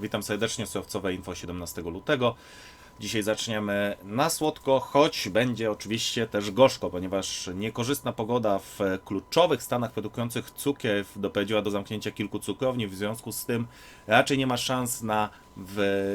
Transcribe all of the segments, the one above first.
Witam serdecznie, surowcowe info 17 lutego. Dzisiaj zaczniemy na słodko, choć będzie oczywiście też gorzko, ponieważ niekorzystna pogoda w kluczowych stanach produkujących cukier doprowadziła do zamknięcia kilku cukrowni. W związku z tym raczej nie ma szans na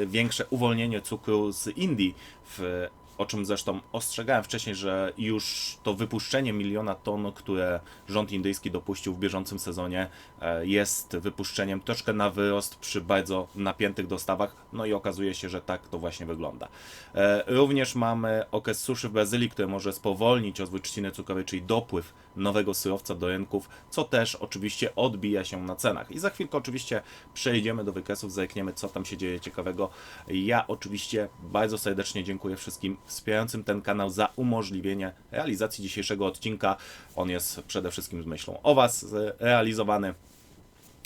większe uwolnienie cukru z Indii w o czym zresztą ostrzegałem wcześniej, że już to wypuszczenie miliona ton, które rząd indyjski dopuścił w bieżącym sezonie, e, jest wypuszczeniem troszkę na wyrost przy bardzo napiętych dostawach, no i okazuje się, że tak to właśnie wygląda. E, również mamy okres suszy w Brazylii, który może spowolnić rozwój trzciny cukrowej, czyli dopływ nowego surowca do rynków, co też oczywiście odbija się na cenach. I za chwilkę oczywiście przejdziemy do wykresów, zerkniemy co tam się dzieje ciekawego. Ja oczywiście bardzo serdecznie dziękuję wszystkim wspierającym ten kanał za umożliwienie realizacji dzisiejszego odcinka. On jest przede wszystkim z myślą o Was e, realizowany.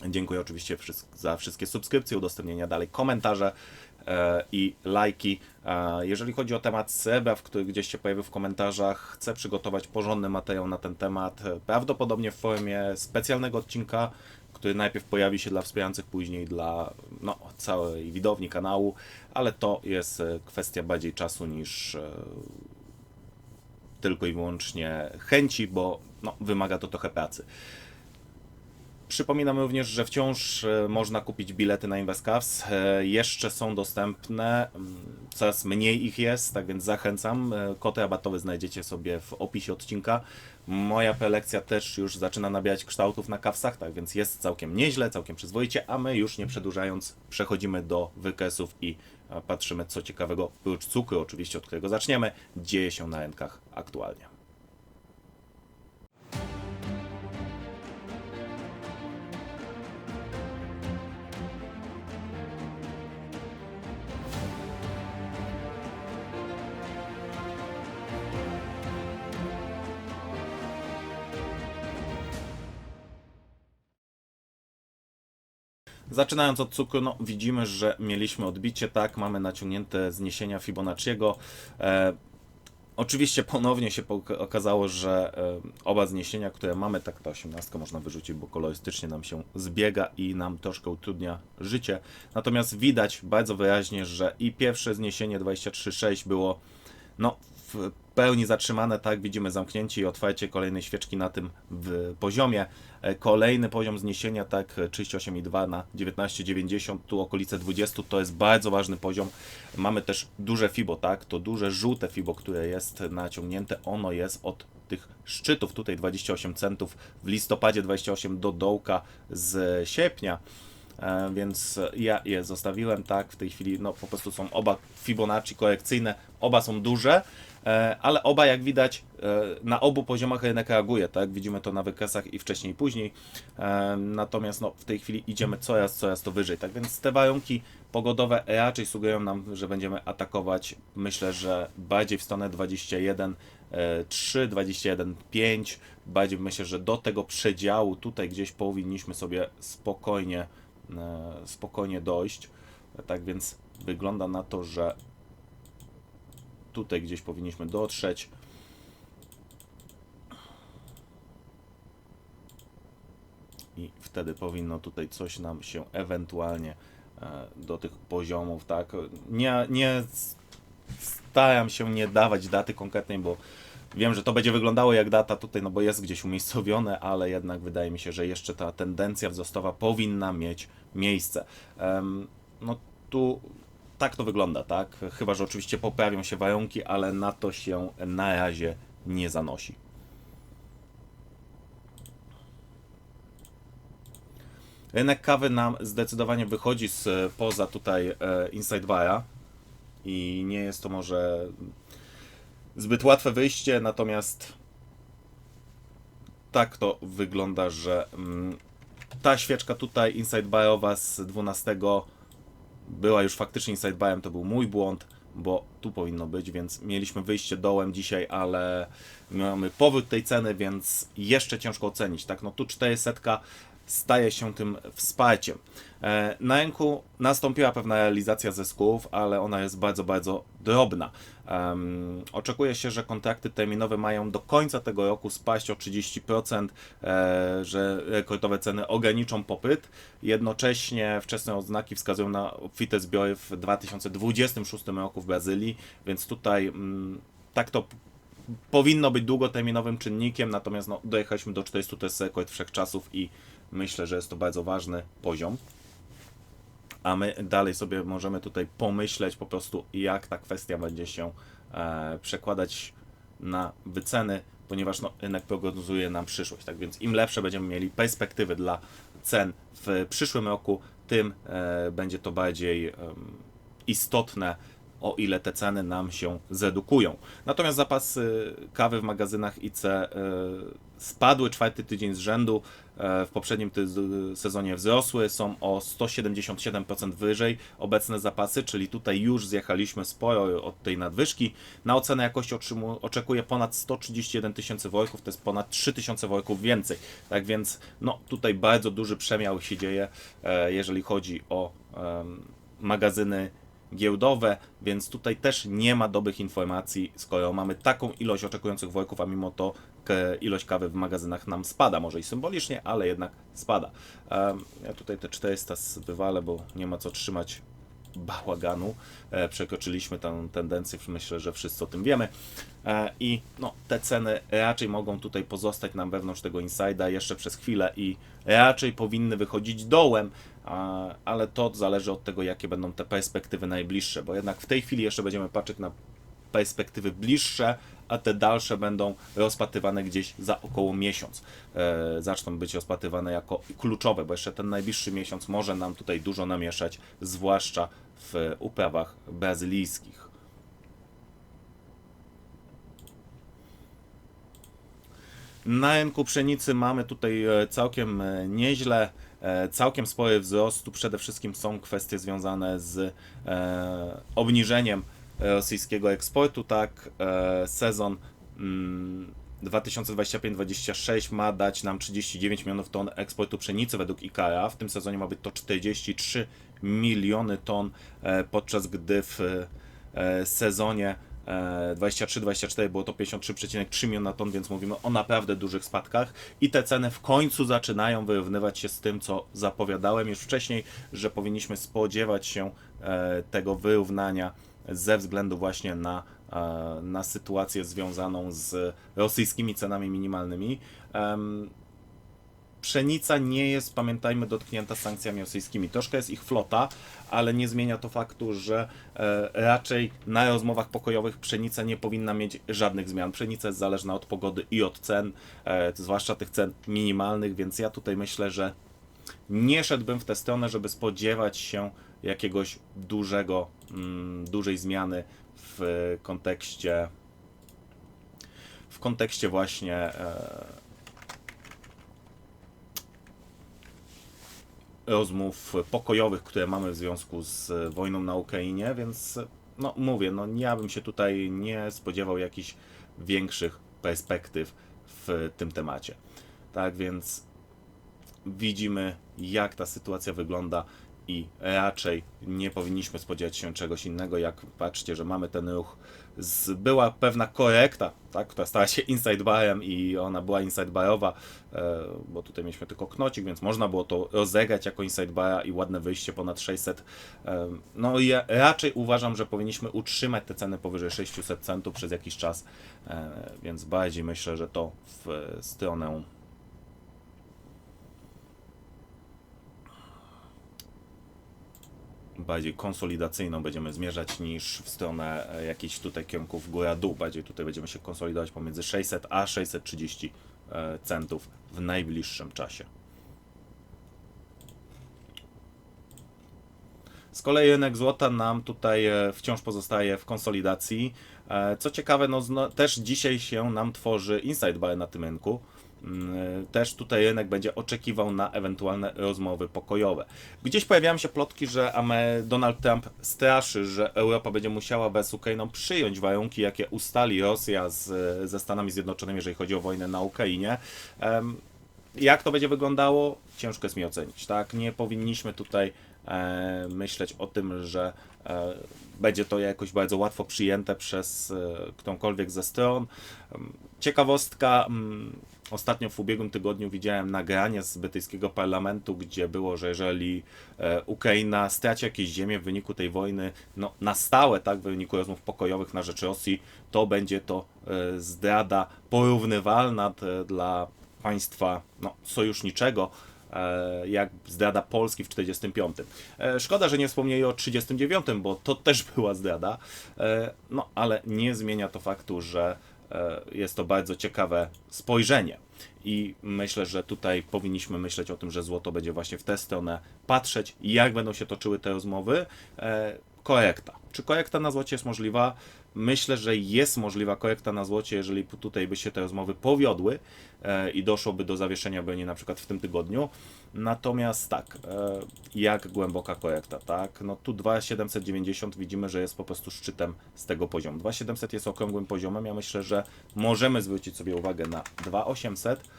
Dziękuję oczywiście za wszystkie subskrypcje, udostępnienia dalej, komentarze e, i lajki. E, jeżeli chodzi o temat w który gdzieś się pojawił w komentarzach, chcę przygotować porządny materiał na ten temat, prawdopodobnie w formie specjalnego odcinka, który najpierw pojawi się dla wspierających, później dla no, całej widowni kanału, ale to jest e, kwestia bardziej czasu niż e, tylko i wyłącznie chęci, bo no, wymaga to trochę pracy. Przypominam również, że wciąż e, można kupić bilety na InvestCavs. Jeszcze są dostępne, mm, coraz mniej ich jest, tak więc zachęcam. Kod rabatowy znajdziecie sobie w opisie odcinka. Moja prelekcja też już zaczyna nabierać kształtów na kawsach, tak więc jest całkiem nieźle, całkiem przyzwoicie, a my już nie przedłużając przechodzimy do wykresów i patrzymy co ciekawego, oprócz cukru oczywiście, od którego zaczniemy, dzieje się na rynkach aktualnie. Zaczynając od cukru, no widzimy, że mieliśmy odbicie, tak, mamy naciągnięte zniesienia Fibonacciego. E, oczywiście ponownie się okazało, że e, oba zniesienia, które mamy, tak ta 18 można wyrzucić, bo kolorystycznie nam się zbiega i nam troszkę utrudnia życie. Natomiast widać bardzo wyraźnie, że i pierwsze zniesienie 23.6 było no, w pełni zatrzymane, tak, widzimy zamknięcie i otwarcie kolejnej świeczki na tym poziomie. E, kolejny poziom zniesienia, tak, 38,2 na 19,90, tu okolice 20, to jest bardzo ważny poziom. Mamy też duże FIBO, tak, to duże żółte FIBO, które jest naciągnięte, ono jest od tych szczytów, tutaj 28 centów, w listopadzie 28 do dołka z sierpnia e, więc ja je zostawiłem, tak, w tej chwili no po prostu są oba Fibonacci korekcyjne, oba są duże, ale oba jak widać e, na obu poziomach rynek reaguje, tak? Widzimy to na wykresach i wcześniej i później. E, natomiast no, w tej chwili idziemy coraz, coraz to wyżej. Tak więc te warunki pogodowe raczej sugerują nam, że będziemy atakować. Myślę, że bardziej w stronę 21 3, 21, 5. Bardziej myślę, że do tego przedziału tutaj gdzieś powinniśmy sobie spokojnie, spokojnie dojść. Tak więc wygląda na to, że Tutaj gdzieś powinniśmy dotrzeć. I wtedy powinno tutaj coś nam się ewentualnie e, do tych poziomów, tak? Nie, nie staram się nie dawać daty konkretnej, bo wiem, że to będzie wyglądało jak data tutaj, no bo jest gdzieś umiejscowione, ale jednak wydaje mi się, że jeszcze ta tendencja wzrostowa powinna mieć miejsce. No tu tak to wygląda, tak? Chyba, że oczywiście poprawią się warunki, ale na to się na razie nie zanosi. Rynek kawy nam zdecydowanie wychodzi z poza tutaj e, Inside Bara i nie jest to może zbyt łatwe wyjście, natomiast tak to wygląda, że mm, ta świeczka tutaj Inside Barowa z 12 była już faktycznie sidebarem, to był mój błąd, bo tu powinno być, więc mieliśmy wyjście dołem dzisiaj, ale mamy powrót tej ceny, więc jeszcze ciężko ocenić, tak, no tu 400 staje się tym wsparciem. E, Na rynku nastąpiła pewna realizacja zysków, ale ona jest bardzo, bardzo drobna. Oczekuje się, że kontrakty terminowe mają do końca tego roku spaść o 30%, e, że rekordowe ceny ograniczą popyt. Jednocześnie wczesne oznaki wskazują na obfite zbiory w 2026 roku w Brazylii, więc tutaj mm, tak to powinno być długoterminowym czynnikiem, natomiast no, dojechaliśmy do 400, to jest rekord wszechczasów i myślę, że jest to bardzo ważny poziom a my dalej sobie możemy tutaj pomyśleć po prostu, jak ta kwestia będzie się e, przekładać na wyceny, ponieważ no, rynek prognozuje nam przyszłość. Tak więc im lepsze będziemy mieli perspektywy dla cen w przyszłym roku, tym e, będzie to bardziej istotne, o ile te ceny nam się zredukują. Natomiast zapasy kawy w magazynach IC e, spadły czwarty tydzień z rzędu. E, W poprzednim sezonie wzrosły, są o 177% wyżej obecne zapasy, czyli tutaj już zjechaliśmy sporo od tej nadwyżki. Na ocenę jakości oczekuję ponad 131 tysięcy worków, to jest ponad 3 tysiące worków więcej. Tak więc no, tutaj bardzo duży przemiał się dzieje, e, jeżeli chodzi o magazyny giełdowe, więc tutaj też nie ma dobrych informacji, skoro mamy taką ilość oczekujących worków, a mimo to k- ilość kawy w magazynach nam spada, może i symbolicznie, ale jednak spada. Ja tutaj te 400 wywalę, bo nie ma co trzymać bałaganu. E, Przekroczyliśmy tę tendencję, myślę, że wszyscy o tym wiemy. E, I no, te ceny raczej mogą tutaj pozostać nam wewnątrz tego insida jeszcze przez chwilę i raczej powinny wychodzić dołem, a, ale to zależy od tego, jakie będą te perspektywy najbliższe, bo jednak w tej chwili jeszcze będziemy patrzeć na perspektywy bliższe, a te dalsze będą rozpatrywane gdzieś za około miesiąc. E, zaczną być rozpatrywane jako kluczowe, bo jeszcze ten najbliższy miesiąc może nam tutaj dużo namieszać, zwłaszcza w uprawach brazylijskich. Na rynku pszenicy mamy tutaj e, całkiem e, nieźle, e, całkiem spory wzrost. Tu przede wszystkim są kwestie związane z obniżeniem rosyjskiego eksportu. Tak, sezon mm, 2025-26 ma dać nam 39 milionów ton eksportu pszenicy według IKEA. W tym sezonie ma być to 43 miliony ton, podczas gdy w sezonie 23-24 było to 53,3 miliona ton, więc mówimy o naprawdę dużych spadkach i te ceny w końcu zaczynają wyrównywać się z tym, co zapowiadałem już wcześniej, że powinniśmy spodziewać się e, tego wyrównania ze względu właśnie na, e, na sytuację związaną z rosyjskimi cenami minimalnymi. Pszenica nie jest, pamiętajmy, dotknięta sankcjami rosyjskimi. Troszkę jest ich flota, ale nie zmienia to faktu, że e, raczej na rozmowach pokojowych pszenica nie powinna mieć żadnych zmian. Pszenica jest zależna od pogody i od cen, e, zwłaszcza tych cen minimalnych, więc ja tutaj myślę, że nie szedłbym w tę stronę, żeby spodziewać się jakiegoś dużego, mm, dużej zmiany w kontekście w kontekście właśnie rozmów pokojowych, które mamy w związku z wojną na Ukrainie, więc no mówię, no ja bym się tutaj nie spodziewał jakichś większych perspektyw w tym temacie. Tak więc widzimy, jak ta sytuacja wygląda i raczej nie powinniśmy spodziewać się czegoś innego, jak patrzcie, że mamy ten ruch, z, była pewna korekta, tak, która stała się inside barem i ona była inside barowa, e, bo tutaj mieliśmy tylko knocik, więc można było to rozegrać jako inside bara i ładne wyjście ponad 600. E, no i raczej uważam, że powinniśmy utrzymać te ceny powyżej 600 centów przez jakiś czas, e, więc bardziej myślę, że to w stronę bardziej konsolidacyjną będziemy zmierzać niż w stronę e, jakichś tutaj kierunków góra-dół. Bardziej tutaj będziemy się konsolidować pomiędzy 600 a 630 e, centów w najbliższym czasie. Z kolei rynek złota nam tutaj e, wciąż pozostaje w konsolidacji. Co ciekawe, no, też dzisiaj się nam tworzy inside bar na tym rynku. Mm, Też tutaj rynek będzie oczekiwał na ewentualne rozmowy pokojowe. Gdzieś pojawiają się plotki, że Donald Trump straszy, że Europa będzie musiała bez Ukrainą przyjąć warunki, jakie ustali Rosja z, ze Stanami Zjednoczonymi, jeżeli chodzi o wojnę na Ukrainie. Jak to będzie wyglądało, ciężko jest mi ocenić, tak? Nie powinniśmy tutaj e, myśleć o tym, że e, będzie to jakoś bardzo łatwo przyjęte przez e, którąkolwiek ze stron. Ciekawostka, mm, ostatnio w ubiegłym tygodniu widziałem nagranie z brytyjskiego parlamentu, gdzie było, że jeżeli e, Ukraina straci jakieś ziemię w wyniku tej wojny, no na stałe, tak, w wyniku rozmów pokojowych na rzecz Rosji, to będzie to e, zdrada porównywalna d- dla państwa no, sojuszniczego, e, jak zdrada Polski w 45. E, Szkoda, że nie wspomnieli o 39, bo to też była zdrada, e, no ale nie zmienia to faktu, że e, jest to bardzo ciekawe spojrzenie. I myślę, że tutaj powinniśmy myśleć o tym, że złoto będzie właśnie w tę stronę patrzeć, jak będą się toczyły te rozmowy. Korekta. Czy korekta na złocie jest możliwa? Myślę, że jest możliwa korekta na złocie, jeżeli tutaj by się te rozmowy powiodły e, i doszłoby do zawieszenia broni na przykład w tym tygodniu. Natomiast tak, e, jak głęboka korekta, tak? No tu 2,790 widzimy, że jest po prostu szczytem z tego poziomu. 2,700 jest okrągłym poziomem. Ja myślę, że możemy zwrócić sobie uwagę na 2,800.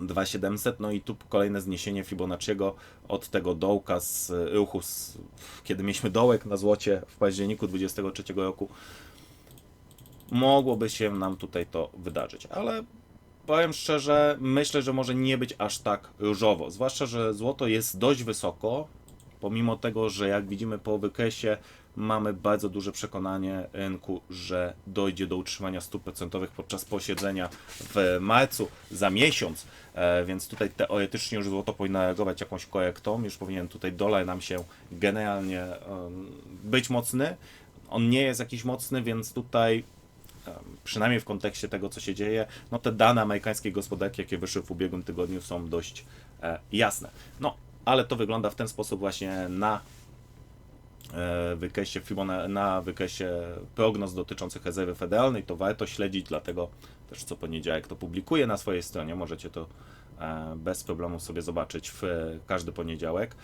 Em, 2700, no i tu kolejne zniesienie Fibonacciego od tego dołka z ruchu, z, kiedy mieliśmy dołek na złocie w październiku 23 roku, mogłoby się nam tutaj to wydarzyć, ale powiem szczerze, myślę, że może nie być aż tak różowo, zwłaszcza, że złoto jest dość wysoko, pomimo tego, że jak widzimy po wykresie mamy bardzo duże przekonanie rynku, że dojdzie do utrzymania stóp procentowych podczas posiedzenia w marcu za miesiąc, e, więc tutaj teoretycznie już złoto powinno reagować jakąś korektą, już powinien tutaj dolar nam się generalnie być mocny. On nie jest jakiś mocny, więc tutaj przynajmniej w kontekście tego, co się dzieje, no te dane amerykańskiej gospodarki, jakie wyszły w ubiegłym tygodniu, są dość e, jasne. No, ale to wygląda w ten sposób właśnie na e, wykresie Fibona, na wykresie prognoz dotyczących rezerwy federalnej, to warto śledzić, dlatego też co poniedziałek to publikuję na swojej stronie, możecie to e, bez problemu sobie zobaczyć w każdy poniedziałek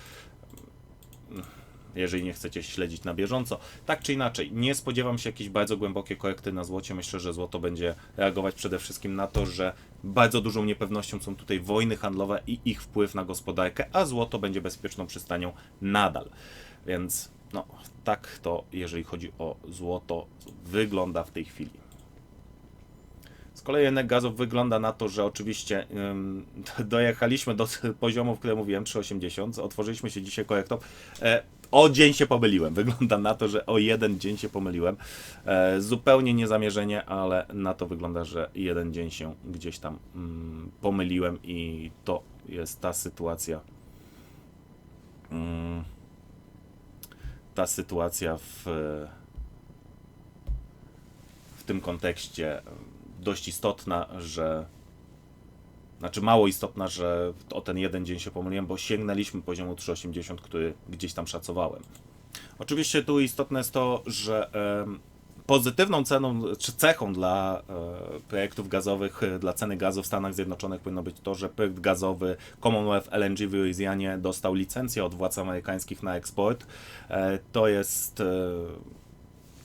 jeżeli nie chcecie śledzić na bieżąco. Tak czy inaczej, nie spodziewam się jakiejś bardzo głębokiej korekty na złocie. Myślę, że złoto będzie reagować przede wszystkim na to, że bardzo dużą niepewnością są tutaj wojny handlowe i ich wpływ na gospodarkę, a złoto będzie bezpieczną przystanią nadal. Więc no, tak to, jeżeli chodzi o złoto, wygląda w tej chwili. Z kolei rynek gazów wygląda na to, że oczywiście dojechaliśmy do poziomu, w którym mówiłem 3,80. Otworzyliśmy się dzisiaj korektą. E, o dzień się pomyliłem. Wygląda na to, że o jeden dzień się pomyliłem. E, zupełnie niezamierzenie, ale na to wygląda, że jeden dzień się gdzieś tam mm, pomyliłem i to jest ta sytuacja. Mm, ta sytuacja w, w tym kontekście dość istotna, że znaczy mało istotna, że o ten jeden dzień się pomyliłem, bo sięgnęliśmy poziomu 3,80, który gdzieś tam szacowałem. Oczywiście tu istotne jest to, że pozytywną ceną czy cechą dla e, projektów gazowych, e, dla ceny gazu w Stanach Zjednoczonych powinno być to, że projekt gazowy Commonwealth LNG w Louisianie dostał licencję od władz amerykańskich na eksport. E, to jest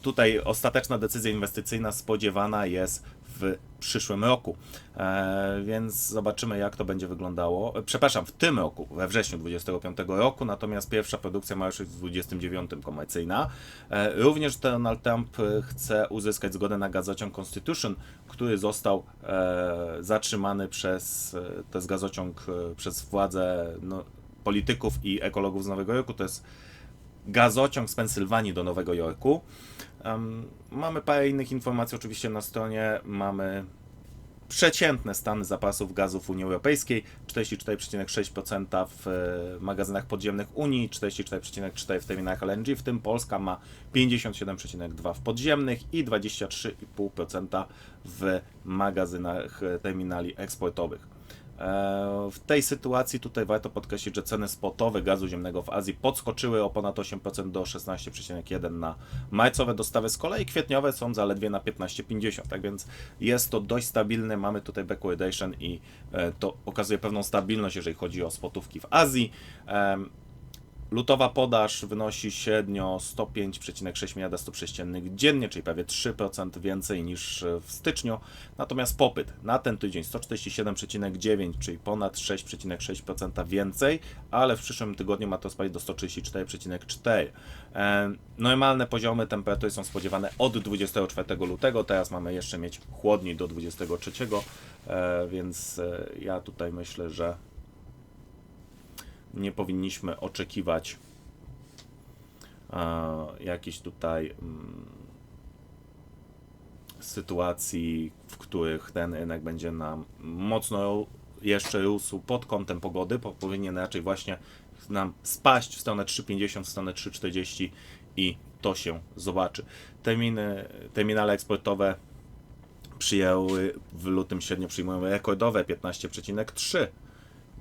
tutaj ostateczna decyzja inwestycyjna spodziewana jest w przyszłym roku. E, więc zobaczymy, jak to będzie wyglądało. E, Przepraszam, w tym roku, we wrześniu 2025 roku, natomiast pierwsza produkcja ma już być w 29 komercyjna. E, również Donald Trump chce uzyskać zgodę na gazociąg Constitution, który został zatrzymany przez, to jest gazociąg przez władze no, polityków i ekologów z Nowego Jorku. To jest gazociąg z Pensylwanii do Nowego Jorku. Em, mamy parę innych informacji oczywiście na stronie. Mamy przeciętne stany zapasów gazu w Unii Europejskiej 44,6% w e, magazynach podziemnych Unii, 44,4% w terminalach LNG, w tym Polska ma 57,2% w podziemnych i 23,5% w magazynach e, terminali eksportowych. E, W tej sytuacji tutaj warto podkreślić, że ceny spotowe gazu ziemnego w Azji podskoczyły o ponad 8% do 16,1 na marcowe dostawy, z kolei kwietniowe są zaledwie na 15,50, tak więc jest to dość stabilne, mamy tutaj backwardation i e, to pokazuje pewną stabilność, jeżeli chodzi o spotówki w Azji. Lutowa podaż wynosi średnio 105,6 miliarda stóp sześciennych dziennie, czyli prawie 3% więcej niż w styczniu. Natomiast popyt na ten tydzień 147,9, czyli ponad 6,6% więcej, ale w przyszłym tygodniu ma to spaść do 134,4. E, Normalne poziomy temperatury są spodziewane od 24 lutego, teraz mamy jeszcze mieć chłodniej do 23, e, więc e, ja tutaj myślę, że nie powinniśmy oczekiwać e, jakichś tutaj mm, sytuacji, w których ten rynek będzie nam mocno jeszcze rósł pod kątem pogody, powinien raczej właśnie nam spaść w stronę 3,50, w stronę 3,40 i to się zobaczy. Terminy, terminale eksportowe przyjęły w lutym średnio przyjmują rekordowe 15,3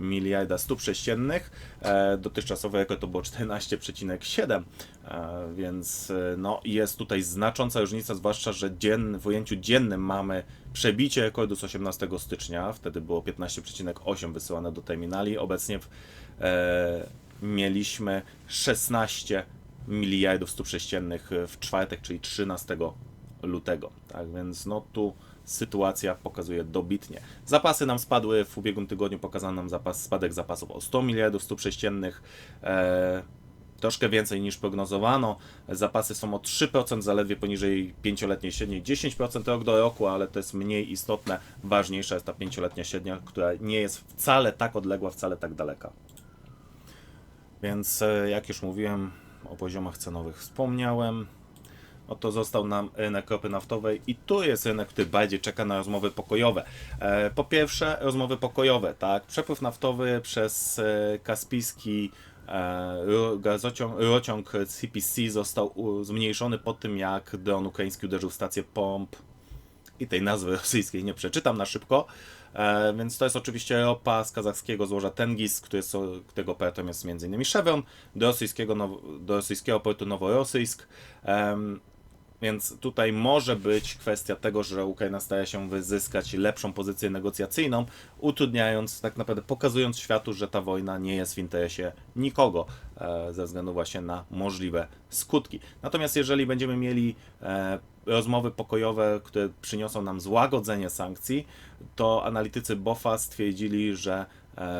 miliarda stóp sześciennych. E, dotychczasowy rekord to było 14,7, e, więc e, no, jest tutaj znacząca różnica, zwłaszcza, że w ujęciu dziennym mamy przebicie rekordu z 18 stycznia, wtedy było 15,8 wysyłane do terminali. Obecnie w, e, mieliśmy 16 miliardów stóp sześciennych w czwartek, czyli 13 lutego. Tak więc no tu sytuacja pokazuje dobitnie. Zapasy nam spadły, w ubiegłym tygodniu pokazano nam zapas, spadek zapasów o 100 miliardów stóp sześciennych. E, troszkę więcej niż prognozowano. Zapasy są o 3% zaledwie poniżej 5-letniej średniej, 10% rok do roku, ale to jest mniej istotne. Ważniejsza jest ta 5-letnia średnia, która nie jest wcale tak odległa, wcale tak daleka. Więc e, jak już mówiłem, o poziomach cenowych wspomniałem. Oto został nam rynek ropy naftowej i tu jest rynek, który bardziej czeka na rozmowy pokojowe. E, po pierwsze, rozmowy pokojowe, tak? Przepływ naftowy przez e, Kaspijski e, gazociąg, rurociąg CPC został zmniejszony po tym, jak dron ukraiński uderzył w stację pomp i tej nazwy rosyjskiej nie przeczytam na szybko. Więc to jest oczywiście ropa z kazachskiego złoża Tengis, który jest, którego operatorem jest m.in. Chevron, do rosyjskiego, do rosyjskiego portu Noworosyjsk. Więc tutaj może być kwestia tego, że Ukraina stara się wyzyskać lepszą pozycję negocjacyjną, utrudniając, tak naprawdę pokazując światu, że ta wojna nie jest w interesie nikogo, e, ze względu właśnie na możliwe skutki. Natomiast jeżeli będziemy mieli e, rozmowy pokojowe, które przyniosą nam złagodzenie sankcji, to analitycy BOFA stwierdzili, że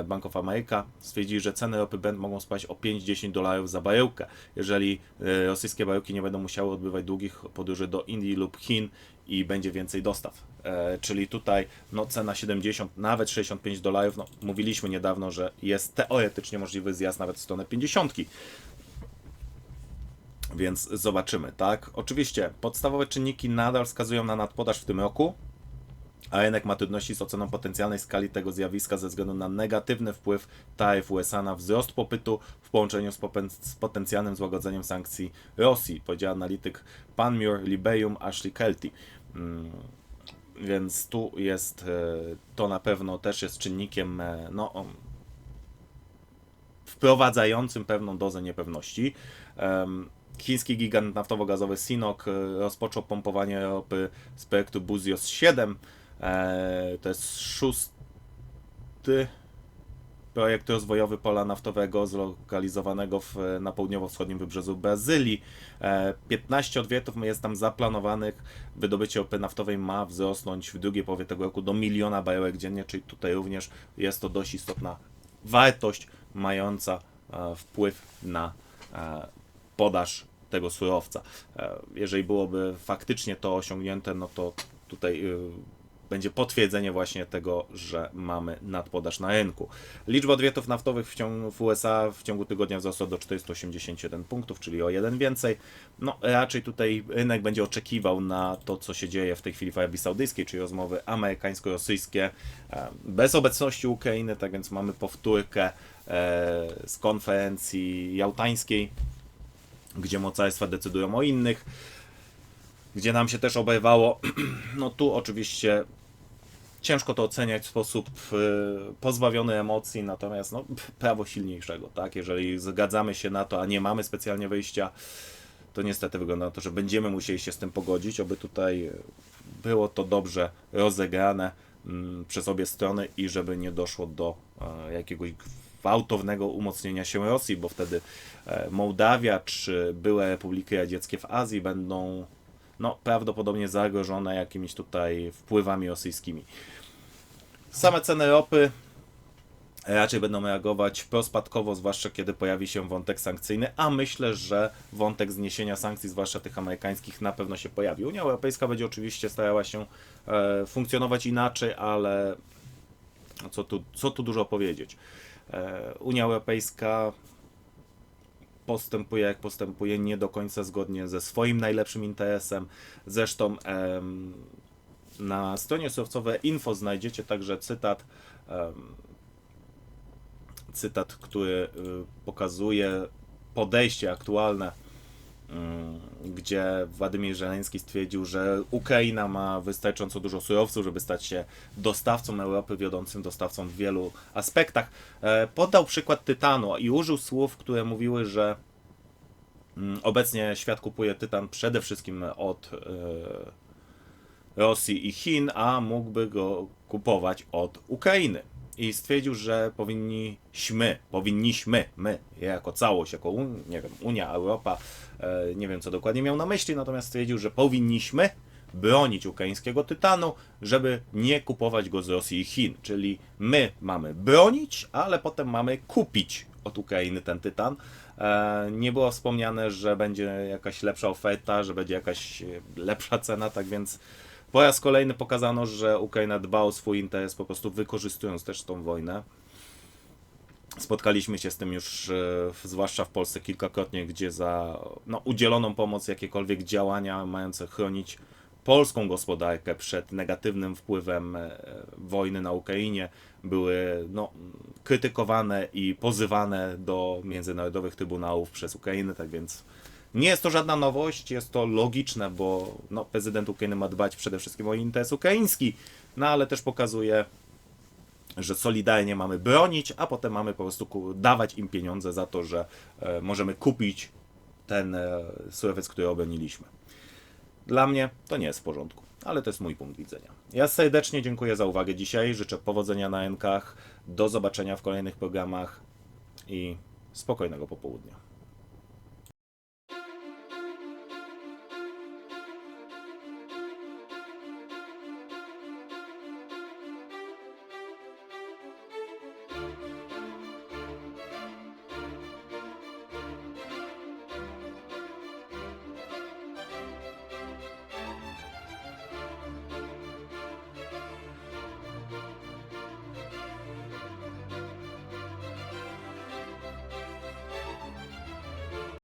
Bank of America stwierdzili, że ceny ropy Brent mogą spaść o 5-10 dolarów za baryłkę, jeżeli e, rosyjskie baryłki nie będą musiały odbywać długich podróży do Indii lub Chin i będzie więcej dostaw. E, czyli tutaj no, cena 70, nawet 65 dolarów. No, mówiliśmy niedawno, że jest teoretycznie możliwy zjazd nawet w stronę 50. Więc zobaczymy, tak? Oczywiście podstawowe czynniki nadal wskazują na nadpodaż w tym roku, a rynek ma trudności z oceną potencjalnej skali tego zjawiska ze względu na negatywny wpływ taryf USA na wzrost popytu w połączeniu z, z potencjalnym złagodzeniem sankcji Rosji, powiedział analityk Panmure Liberum Ashley Kelty. Mm, więc tu jest, e, to na pewno też jest czynnikiem e, no, wprowadzającym pewną dozę niepewności. Chiński gigant naftowo-gazowy Sinok e, rozpoczął pompowanie ropy z projektu Buzios 7 E, to jest szósty projekt rozwojowy pola naftowego zlokalizowanego w, na południowo-wschodnim wybrzeżu Brazylii. 15 e, odwietów jest tam zaplanowanych. Wydobycie ropy naftowej ma wzrosnąć w drugiej połowie tego roku do miliona baryłek dziennie, czyli tutaj również jest to dość istotna wartość mająca e, wpływ na podaż tego surowca. Jeżeli byłoby faktycznie to osiągnięte, no to tutaj będzie potwierdzenie właśnie tego, że mamy nadpodaż na rynku. Liczba odwietów naftowych w, ciągu, w USA w ciągu tygodnia wzrosła do 481 punktów, czyli o jeden więcej. No raczej tutaj rynek będzie oczekiwał na to, co się dzieje w tej chwili w Arabii Saudyjskiej, czyli rozmowy amerykańsko-rosyjskie e, bez obecności Ukrainy, tak więc mamy powtórkę e, z konferencji jałtańskiej, gdzie mocarstwa decydują o innych gdzie nam się też obejrzało. No tu oczywiście ciężko to oceniać w sposób y, pozbawiony emocji, natomiast no, prawo silniejszego, tak? Jeżeli zgadzamy się na to, a nie mamy specjalnie wyjścia, to niestety wygląda na to, że będziemy musieli się z tym pogodzić, aby tutaj było to dobrze rozegrane mm, przez obie strony i żeby nie doszło do e, jakiegoś gwałtownego umocnienia się Rosji, bo wtedy e, Mołdawia czy były republiki radzieckie w Azji będą no, prawdopodobnie zagrożone jakimiś tutaj wpływami rosyjskimi. Same ceny ropy raczej będą reagować prospadkowo, zwłaszcza kiedy pojawi się wątek sankcyjny, a myślę, że wątek zniesienia sankcji, zwłaszcza tych amerykańskich, na pewno się pojawi. Unia Europejska będzie oczywiście starała się e, funkcjonować inaczej, ale co tu, co tu dużo powiedzieć. E, Unia Europejska postępuje jak postępuje, nie do końca zgodnie ze swoim najlepszym interesem. Zresztą em, na stronie surowcowe info znajdziecie także cytat, em, cytat, który y, pokazuje podejście aktualne, gdzie Władimir Żeleński stwierdził, że Ukraina ma wystarczająco dużo surowców, żeby stać się dostawcą Europy, wiodącym dostawcą w wielu aspektach. E, Podał przykład tytanu i użył słów, które mówiły, że mm, obecnie świat kupuje tytan przede wszystkim od e, Rosji i Chin, a mógłby go kupować od Ukrainy. I stwierdził, że powinniśmy, powinniśmy, my, jako całość, jako Un- nie wiem, Unia, Europa, e, nie wiem co dokładnie miał na myśli, natomiast stwierdził, że powinniśmy bronić ukraińskiego tytanu, żeby nie kupować go z Rosji i Chin. Czyli my mamy bronić, ale potem mamy kupić od Ukrainy ten tytan. E, Nie było wspomniane, że będzie jakaś lepsza oferta, że będzie jakaś e, lepsza cena, tak więc po raz kolejny pokazano, że Ukraina dba o swój interes, po prostu wykorzystując też tą wojnę. Spotkaliśmy się z tym już, e, zwłaszcza w Polsce, kilkakrotnie, gdzie za no, udzieloną pomoc, jakiekolwiek działania mające chronić polską gospodarkę przed negatywnym wpływem e, wojny na Ukrainie były no, krytykowane i pozywane do międzynarodowych trybunałów przez Ukrainę, tak więc nie jest to żadna nowość, jest to logiczne, bo no, prezydent Ukrainy ma dbać przede wszystkim o interes ukraiński, no ale też pokazuje, że solidarnie mamy bronić, a potem mamy po prostu dawać im pieniądze za to, że e, możemy kupić ten e, surowiec, który obroniliśmy. Dla mnie to nie jest w porządku, ale to jest mój punkt widzenia. Ja serdecznie dziękuję za uwagę dzisiaj, życzę powodzenia na Nkach, do zobaczenia w kolejnych programach i spokojnego popołudnia.